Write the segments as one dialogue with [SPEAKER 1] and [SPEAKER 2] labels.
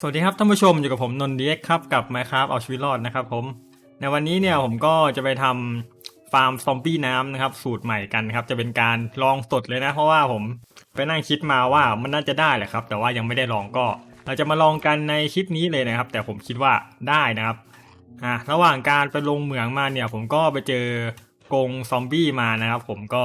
[SPEAKER 1] สวัสดีครับท่านผู้ชมอยู่กับผมนนท์ดีเอ็กครับกับ Minecraft เอาชีวิตรอดนะครับผมในวันนี้เนี่ยผมก็จะไปทำฟาร์มซอมบี้น้ำนะครับ สูตรใหม่กันครับ จะเป็นการลองสดเลยนะ เพราะว่าผมไปนั่งคิดมาว่ามันน่าจะได้แหละครับ แต่ว่ายังไม่ได้ลองก็ เราจะมาลองกันในคลิปนี้เลยนะครับ แต่ผมคิดว่าได้นะครับอะระหว่างการไปลงเหมืองมาเนี่ย ผมก็ไปเจอกงซอมบี้มานะครับ ผมก็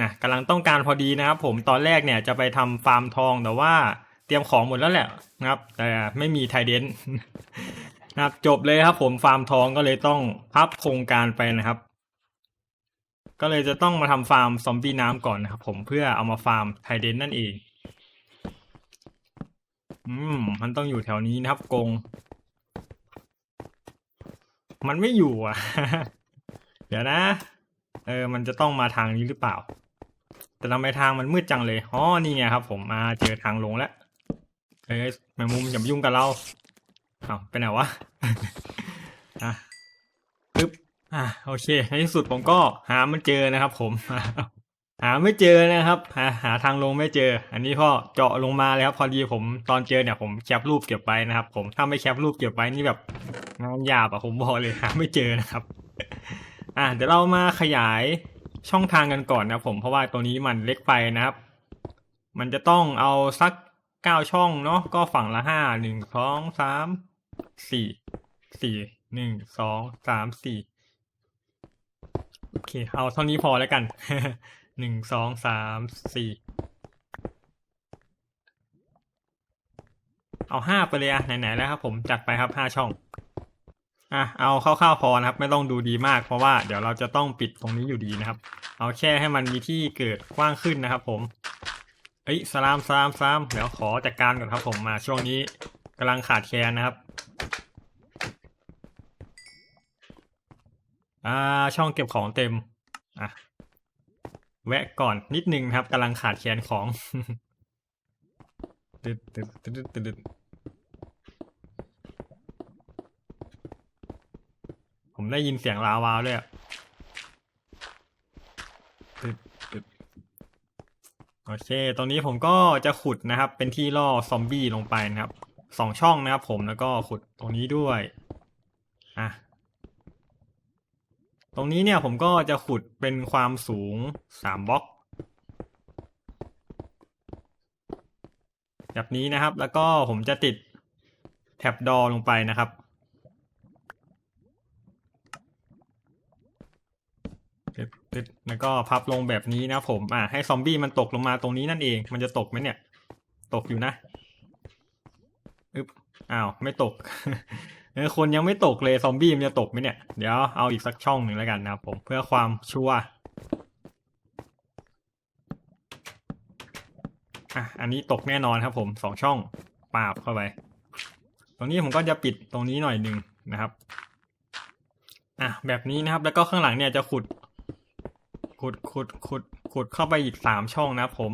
[SPEAKER 1] นะกำลังต้องการพอดีนะครับ ผมตอนแรกเนี่ยจะไปทำฟาร์มทองแต่ว่า ตรียมของหมดแล้วแหละนะครับ แต่ไม่มีไทเดนนะครับ จบเลยครับ ผมฟาร์มทองก็เลยต้องพับโครงการไปนะครับ ก็เลยจะต้องมาทำฟาร์มซอมบี้น้ำก่อนนะครับ ผมเพื่อเอามาฟาร์มไทเดนนั่นเอง อืม มันต้องอยู่แถวนี้นะครับกง มันไม่อยู่อะ เดี๋ยวนะ เออ มันจะต้องมาทางนี้หรือเปล่า แต่ทำไมทางมันมืดจังเลย อ๋อ นี่ไงครับ ผมมาเจอทางลงแล้ว เอ้ยแมงมุมอย่ามายุ่งกับเราเอาไปไหนวะอะปึ๊บอะโอเคในที่สุดผมก็หามันเจอนะครับ ผมหาไม่เจอนะครับ หาหาทางลงไม่เจอ อันนี้ก็เจาะลงมาเลยครับ พอดีผมตอนเจอเนี่ยผมแคปรูปเก็บไว้นะครับ ผมถ้าไม่แคปรูปเก็บไว้นี่แบบงานหยาบอะผมบอกเลยหาไม่เจอนะครับ อะเดี๋ยวเรามาขยายช่องทางกันก่อนนะครับผมเพราะว่าตัวนี้มันเล็กไปนะครับ มันจะต้องเอาสัก เก้าช่องเนาะก็ฝั่งละห้าหนึ่งสองสามสี่สี่หนึ่งสองสามสี่โอเค เอาเท่านี้พอแล้วกันหนึ่งสองสามสี่เอาห้าไปเลยอะไหนๆแล้วครับผมจัดไปครับห้าช่องอะเอาคร่าวๆพอนะครับ ไม่ต้องดูดีมากเพราะว่าเดี๋ยวเราจะต้องปิดตรงนี้อยู่ดีนะครับ เอาแค่ให้มันมีที่เกิดกว้างขึ้นนะครับผม เอ้ยสลามสลามสลามเดี๋ยวขอจัดการก่อนครับผมมาช่วงนี้กำลังขาดแคลนนะครับ อ่าช่องเก็บของเต็ม อะ แวะก่อนนิดนึงครับกำลังขาดแคลนของตึ๊ดตึ๊ดตึ๊ดตึ๊ดผมได้ยินเสียงลาวาวด้วยอะตึ๊ดตึ๊ด โอเคตรงนี้ผมก็จะขุดนะครับ เป็นที่ล่อซอมบี้ลงไปนะครับสองช่องนะครับผมแล้วก็ขุดตรงนี้ด้วยอะตรงนี้เนี่ยผมก็จะขุดเป็นความสูงสามบล็อก แบบนี้นะครับ แล้วก็ผมจะติดแท็บดอลงไปนะครับ ตึ๊ดแล้วก็พับลงแบบนี้นะผม อ่าให้ซอมบี้มันตกลงมาตรงนี้นั่นเอง มันจะตกไหมเนี่ย ตกอยู่นะอึ๊บอ้าว ไม่ตกเออคนยังไม่ตกเลยซอมบี้มันจะตกไหมเนี่ย เดี๋ยวเอาอีกสักช่องหนึ่งแล้วกันนะครับผมเพื่อความชัวร์อะอันนี้ตกแน่นอนครับผมสองช่องปาบเข้าไป ตรงนี้ผมก็จะปิดตรงนี้หน่อยหนึ่งนะครับอะแบบนี้นะครับแล้วก็ข้างหลังเนี่ยจะขุด ขุดขุดขุดขุดเข้าไปอีกสามช่องนะครับผม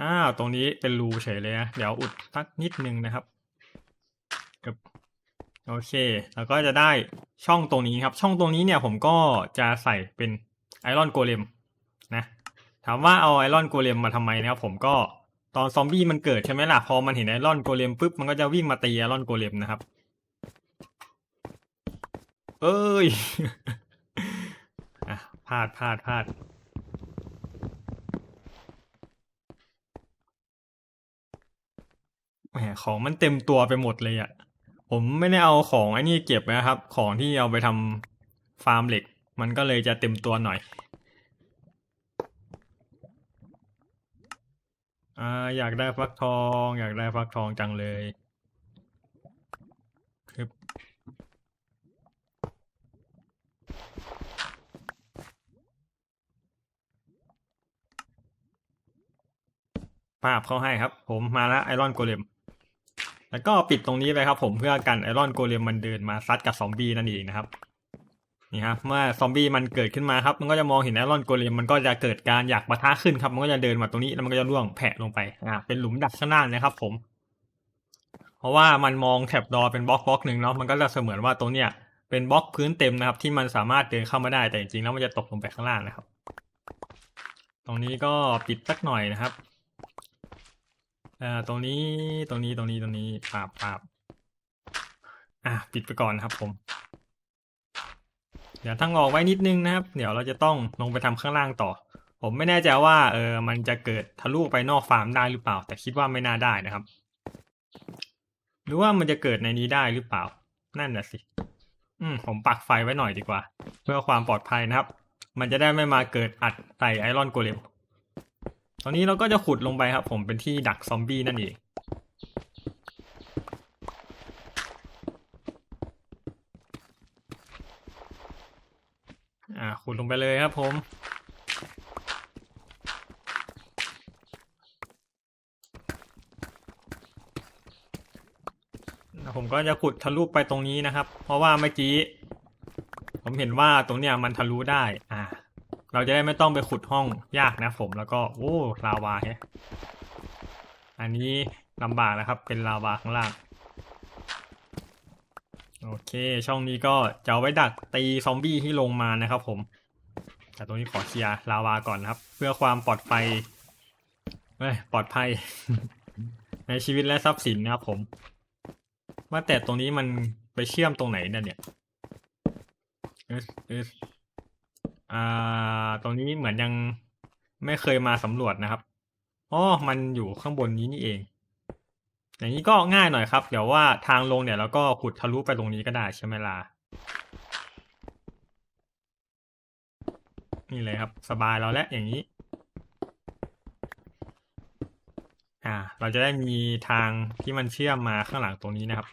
[SPEAKER 1] อ้าว ตรงนี้เป็นรูเฉยเลยนะ เดี๋ยวอุดสักนิดนึงนะครับกับโอเค แล้วก็จะได้ช่องตรงนี้ครับ ช่องตรงนี้เนี่ยผมก็จะใส่เป็นไอรอนโกเลมนะ ถามว่าเอาไอรอนโกเลมมาทำไมนะครับ ผมก็ตอนซอมบี้มันเกิดใช่ไหมล่ะ พอมันเห็นไอรอนโกเลมปุ๊บมันก็จะวิ่งมาตีไอรอนโกเลมนะครับ เอ้ยอะพลาดพลาดพลาดแหมของมันเต็มตัวไปหมดเลยอะ่ะ ผมไม่ได้เอาของไอ้นี่เก็บนะครับ ของที่เอาไปทำฟาร์มเหล็ก มันก็เลยจะเต็มตัวหน่อยอ่าอยากได้ฟักทอง อยากได้ฟักทองจังเลย ภาพเขาให้ครับ ผมมาแล้วไอรอนโกเลมแล้วก็ปิดตรงนี้ไปครับ ผมเพื่อกันไอรอนโกเลมมันเดินมาซัดกับซอมบี้นั่นเองนะครับนี่ครับเมื่อซอมบี้มันเกิดขึ้นมาครับ มันก็จะมองเห็นไอรอนโกเลมมันก็จะเกิดการอยากปะทะขึ้นครับ มันก็จะเดินมาตรงนี้แล้วมันก็จะล่วงแผะลงไปอ่าเป็นหลุมดักข้างล่างนะครับ ผม เพราะว่ามันมองแถบดอเป็นบล็อกบล็อกหนึ่งเนาะมันก็จะเสมือนว่าตรงเนี้ยเป็นบล็อกพื้นเต็มนะครับ ที่มันสามารถเดินเข้ามาได้แต่จริงๆแล้วมันจะตกลงไปข้างล่างนะครับ ตรงนี้ก็ปิดสักหน่อยนะครับ อ่อตรงนี้ตรงนี้ตรงนี้ตรงนี้ปาบปาบอะปิดไปก่อนครับผม เดี๋ยวทางออกไว้นิดนึงนะครับ เดี๋ยวเราจะต้องลงไปทำข้างล่างต่อ ผมไม่แน่ใจว่าเออมันจะเกิดทะลุไปนอกฟาร์มได้หรือเปล่า แต่คิดว่าไม่น่าได้นะครับ หรือว่ามันจะเกิดในนี้ได้หรือเปล่า นั่นน่ะสิ อืมผมปักไฟไว้หน่อยดีกว่า เพื่อความปลอดภัยนะครับ มันจะได้ไม่มาเกิดอัดใส่ไอรอนโกเลม ตอนนี้เราก็จะขุดลงไปครับ ผมเป็นที่ดักซอมบี้นั่นเองอ่าขุดลงไปเลยครับผม ผมก็จะขุดทะลุไปตรงนี้นะครับ เพราะว่าเมื่อกี้ ผมเห็นว่าตรงเนี้ยมันทะลุได้ เราจะได้ไม่ต้องไปขุดห้องยากนะผมแล้วก็โอ้ลาวาแฮะอันนี้ลำบากนะครับ เป็นลาวาข้างล่างโอเค ช่องนี้ก็จะเอาไว้ดักตีซอมบี้ที่ลงมานะครับผม แต่ตรงนี้ขอเคลียร์ลาวาก่อนนะครับ เพื่อความปลอดภัยเอ้ยปลอดภัย ในชีวิตและทรัพย์สินนะครับผมว่าแต่ตรงนี้มันไปเชื่อมตรงไหนนั่นเนี่ยเอสเอส อ่า ตรงนี้เหมือนยังไม่เคยมาสำรวจนะครับอ๋อมันอยู่ข้างบนนี้นี่เอง อย่างนี้ก็ง่ายหน่อยครับ เดี๋ยวว่าทางลงเนี่ยเราก็ขุดทะลุไปตรงนี้ก็ได้ใช่ไหมล่ะ นี่เลยครับ สบายเราแล้วอย่างนี้ อ่า เราจะได้มีทางที่มันเชื่อมมาข้างหลังตรงนี้นะครับ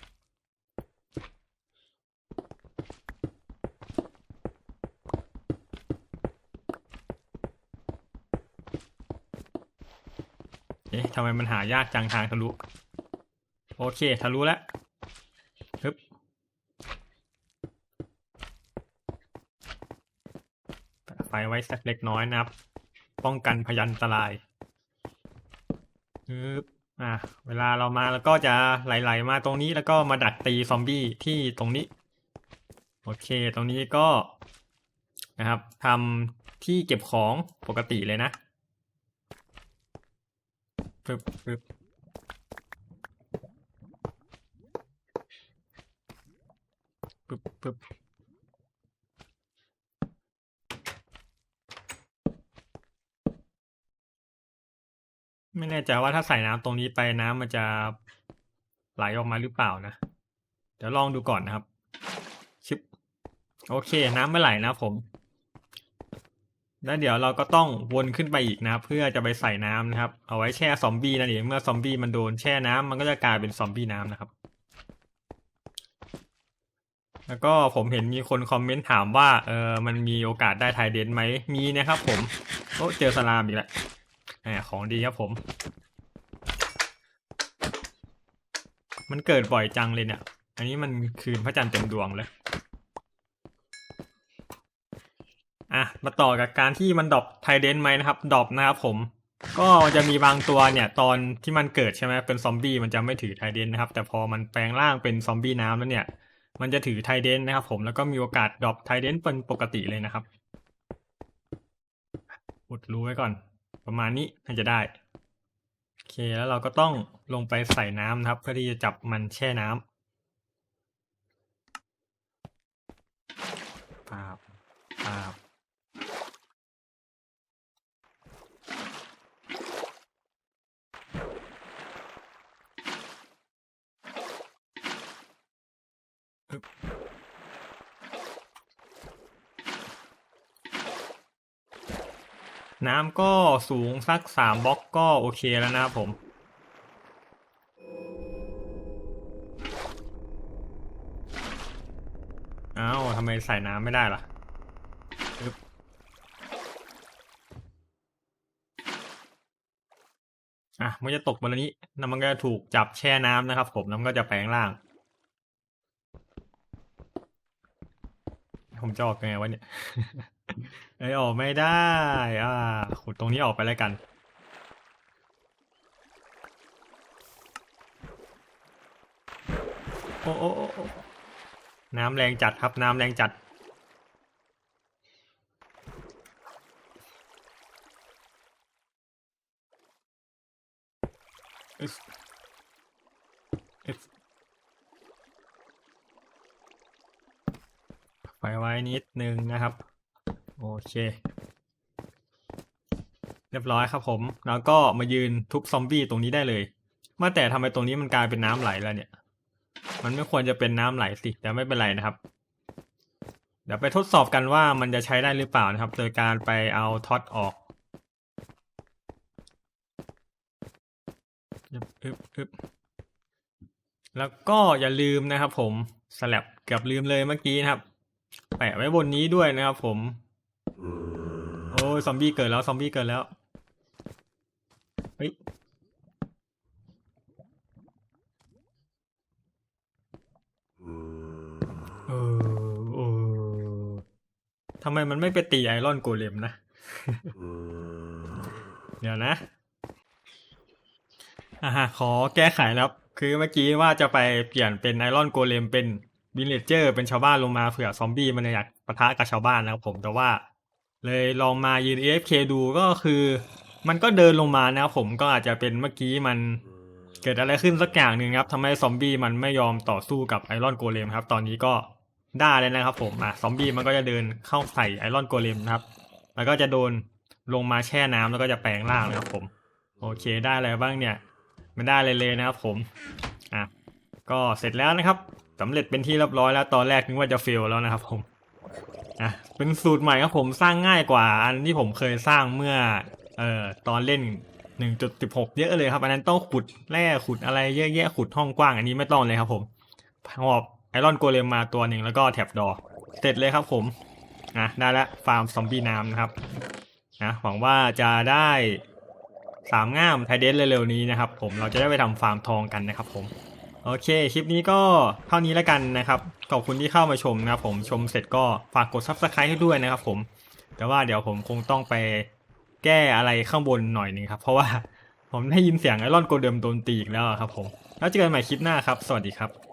[SPEAKER 1] เอ๊ะทำไมมันหายากจังทางทะลุ โอเคทะลุแล้วฮึบแปะไฟไว้สักเล็กน้อยนะครับ ป้องกันพยันตรายฮึบอะเวลาเรามาแล้วก็จะไหลๆมาตรงนี้แล้วก็มาดักตีซอมบี้ที่ตรงนี้ โอเค ตรงนี้ก็นะครับทำที่เก็บของปกติเลยนะ ปึ๊บปึ๊บปึ๊บปึ๊บไม่แน่ใจว่าถ้าใส่น้ำตรงนี้ไปน้ำมันจะไหลออกมาหรือเปล่านะ เดี๋ยวลองดูก่อนนะครับชิบโอเค น้ำไม่ไหลนะผม แล้วเดี๋ยวเราก็ต้องวนขึ้นไปอีกนะครับ เพื่อจะไปใส่น้ำนะครับ เอาไว้แช่ซอมบี้นั่นเองเมื่อซอมบี้มันโดนแช่น้ำมันก็จะกลายเป็นซอมบี้น้ำนะครับ แล้วก็ผมเห็นมีคนคอมเมนต์ถามว่าเออมันมีโอกาสได้ไทเดนไหมมีนะครับผมโอ้เจอสลามอีกแล้วแหมของดีครับผม มันเกิดบ่อยจังเลยเนี่ย อันนี้มันคืนพระจันทร์เต็มดวงเลย อะมาต่อกับการที่มันดรอปไทเดนไหมนะครับดรอปนะครับผม ก็จะมีบางตัวเนี่ยตอนที่มันเกิดใช่ไหมเป็นซอมบี้มันจะไม่ถือไทเดนนะครับ แต่พอมันแปลงร่างเป็นซอมบี้น้ำแล้วเนี่ย มันจะถือไทเดนนะครับ ผมแล้วก็มีโอกาสดรอปไทเดนเป็นปกติเลยนะครับอุดรู้ไว้ก่อน ประมาณนี้น่าจะได้โอเคแล้วเราก็ต้องลงไปใส่น้ำนะครับ เพื่อที่จะจับมันแช่น้ำปาบปาบอึ๊บ น้ำก็สูงสักสามบล็อกก็โอเคแล้วนะครับผม อ้าวทำไมใส่น้ำไม่ได้ล่ะอะมันจะตกบนนี้แล้วมันก็จะถูกจับแช่น้ำนะครับผมแล้วมันก็จะแปลงร่าง ผมจะออกยังไงวะเนี่ย เอ้ออกไม่ได้ อ่า ขุดตรงนี้ออกไปแล้วกัน โอ้โอ้น้ำแรงจัดครับ น้ำแรงจัดออึ๊บอึ๊บไฟไว้นิดนึงนะครับ โอเค เรียบร้อยครับผม แล้วก็มายืนทุบซอมบี้ตรงนี้ได้เลยว่าแต่ทำไมตรงนี้มันกลายเป็นน้ำไหลแล้วเนี่ย มันไม่ควรจะเป็นน้ำไหลสิ แต่ไม่เป็นไรนะครับ เดี๋ยวไปทดสอบกันว่ามันจะใช้ได้หรือเปล่านะครับ โดยการไปเอาท็อตออกอึบอึบแล้วก็อย่าลืมนะครับผมสลับเกือบลืมเลยเมื่อกี้นะครับ แปะไว้บนนี้ด้วยนะครับผม โอ้ยซอมบี้เกิดแล้ว ซอมบี้เกิดแล้ว เฮ้ย เออเออทำไมมันไม่ไปตีไอรอนโกเลมนะ เดี๋ยวนะ อ่าฮะขอแก้ไขแล้วคือเมื่อกี้ว่าจะไปเปลี่ยนเป็นไอรอนโกเลมเป็นวิลเลเจอร์เป็นชาวบ้านลงมาเผื่อซอมบี้มันอยากปะทะกับชาวบ้านนะครับผมแต่ว่า เลยลองมายืน AFK ดูก็คือ มันก็เดินลงมานะครับผมก็อาจจะเป็นเมื่อกี้มันเกิดอะไรขึ้นสักอย่างหนึ่งครับทำให้ซอมบี้มันไม่ยอมต่อสู้กับไอรอนโกเลมครับ ตอนนี้ก็ได้เลยนะครับผมอะซอมบี้มันก็จะเดินเข้าใส่ไอรอนโกเลมนะครับ แล้วก็จะโดนลงมาแช่น้ำแล้วก็จะแปลงร่างนะครับผม โอเคได้อะไรบ้างเนี่ย ไม่ได้เลยเลยนะครับผมอะก็เสร็จแล้วนะครับสำเร็จเป็นที่เรียบร้อยแล้วตอนแรกนึกว่าจะเฟลแล้วนะครับผม อะเป็นสูตรใหม่ครับผมสร้างง่ายกว่า อันที่ผมเคยสร้างเมื่อเอ่อตอนเล่น 1.16 เยอะเลยครับ อันนั้นต้องขุดแร่ขุดอะไรเยอะแยะขุดห้องกว้าง อันนี้ไม่ต้องเลยครับผมหอบไอรอนโกเลมมาตัวหนึ่งแล้วก็แท็บดอเสร็จเลยครับผมนะได้ล้วฟาร์มซอมบี้น้ำนะครับนะหวังว่าจะได้สามง่ามไทเดนเร็วๆนี้นะครับ ผมเราจะได้ไปทำฟาร์มทองกันนะครับผม โอเค คลิปนี้ก็เท่านี้แล้วกันนะครับ ขอบคุณที่เข้ามาชมนะครับผม ชมเสร็จก็ฝากกด subscribe ให้ด้วยนะครับผม แต่ว่าเดี๋ยวผมคงต้องไปแก้อะไรข้างบนหน่อยนึงครับ เพราะว่าผมได้ยินเสียงไอรอนโกเดิมโดนตีอีกแล้วครับผม แล้วเจอกันใหม่คลิปหน้าครับ สวัสดีครับ